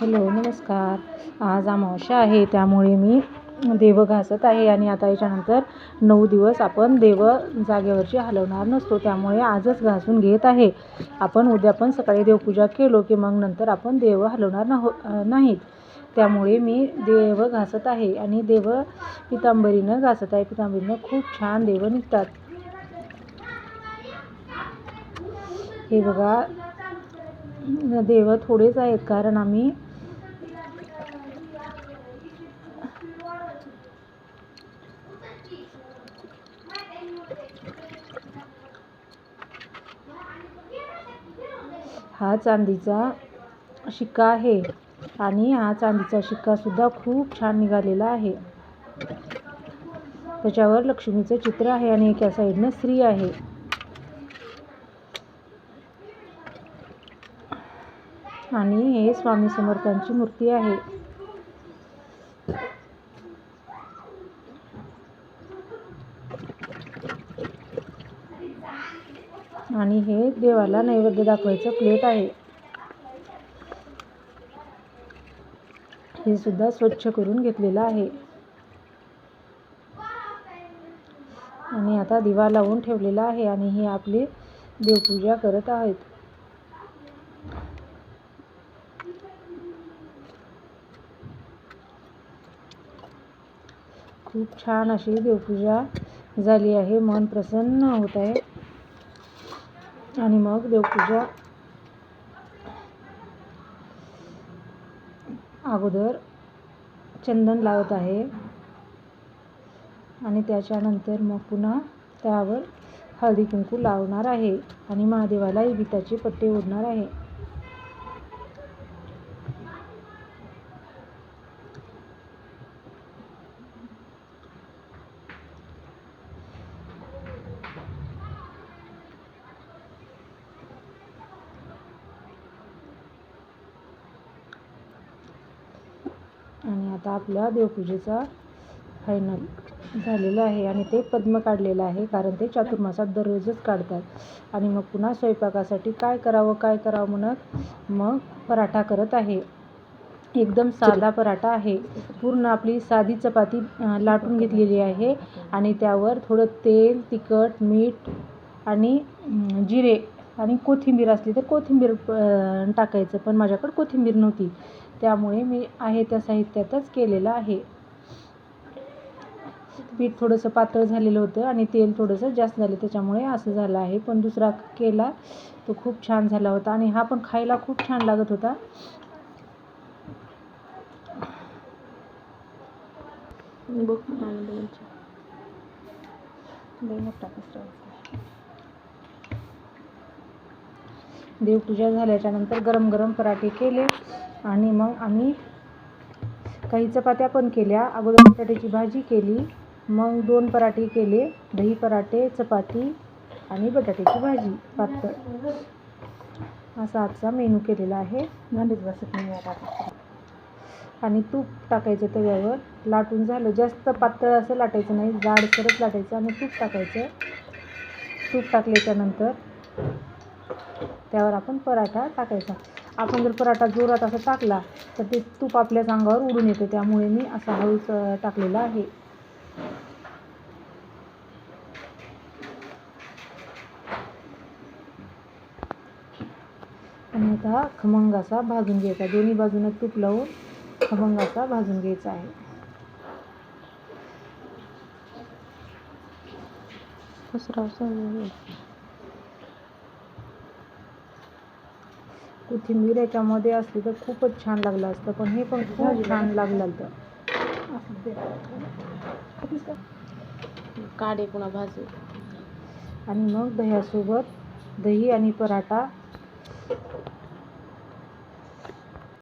Hello नमस्कार. आज अमावस्या आहे त्यामुळे मी देव घासत आहे आणि आता याच्यानंतर नऊ दिवस आपण देव जागेवरची हलवणार नसतो त्यामुळे आजच घासून घेत आहे. आपण उद्या पण सकाळी देवपूजा केलो की मग नंतर आपण देव हलवणार नाहो नाहीत. त्यामुळे मी देव घासत आहे आणि देव पितांबरीनं घासत आहे. पितांबरीनं खूप छान देव निघतात. हे बघा देव थोडेच आहेत कारण आम्ही हा चांदीचा शिक्का आहे. आणि हा चांदीचा शिक्कासुद्धा खूप छान निघालेला आहे. त्याच्यावर लक्ष्मीचं चित्र आहे आणि एका साईडनं स्त्री आहे. आणि हे स्वामी समर्थांची मूर्ती आहे. आणि हे देवाला नैवेद्य दाखवायचं प्लेट आहे. हे सुद्धा स्वच्छ करून घेतलेलं आहे. आणि आता दिवा लावून ठेवलेला आहे आणि हे आपली देवपूजा करत आहेत. खूप छान अशी देवपूजा झाली आहे. मन प्रसन्न होत आहे. आणि मग देवपूजा अगोदर चंदन लावत आहे. आणि त्याच्यानंतर मग पुन्हा त्यावर हळदी कुंकू लावणार आहे. आणि महादेवाला विटाचे पट्टे ओढणार आहे. आणि आता आपल्या देवपूजेचा फायनल झालेलं आहे आणि ते पद्म काढलेलं आहे कारण ते चातुर्मासात दररोजच काढतात. आणि मग पुन्हा स्वयंपाकासाठी काय करावं काय करावं म्हणत मग पराठा करत आहे. एकदम साधा पराठा आहे. पूर्ण आपली साधी चपाती लाटून घेतलेली आहे आणि त्यावर थोडं तेल तिखट मीठ आणि जिरे आणि कोथिंबीर असली तर कोथिंबीर टाकायचं. पण माझ्याकडे कोथिंबीर नव्हती. त्यामुळे मी आहे त्या साहित्यातच केलेलं आहे. पीठ थोडंसं पातळ झालेलं होतं आणि तेल थोडंसं जास्त झालं त्याच्यामुळे असं झालं आहे. पण दुसरा केला तो खूप छान झाला होता आणि हा पण खायला खूप छान लागत होता. बघ मोठा कचरा होता. देवपूजा झाल्याच्यानंतर गरम गरम पराठे केले आणि मग आम्ही काही चपात्या पण केल्या. अगोदर बटाट्याची भाजी केली. मग दोन पराठे केले. दही पराठे चपाती आणि बटाट्याची भाजी पातळ. असा आजचा मेनू केलेला आहे. नांदेड बसत नाही आता. आणि तूप टाकायचं तव्यावर. लाटून झालं. जास्त पातळ असं लाटायचं नाही. जाडसरच लाटायचं आणि तूप टाकायचं. तूप टाकल्याच्यानंतर त्यावर आपण पराठा टाकायचा. आपण जर पराठा जोरात असा टाकला तर ते तूप आपल्याच अंगावर उडून येतं. त्यामुळे मी असा हळूच टाकलेला आहे. आणि आता खमंग असा भाजून घ्यायचा. दोन्ही बाजूनं तूप लावून खमंग असा भाजून घ्यायचा आहे. दुसरा कोथिंबीर याच्यामध्ये असली तर खूपच छान लागलं असतं पण हे पण खूप छान लागलं होतं. काढे पुन्हा भाजी आणि मग दह्यासोबत दही आणि पराठा.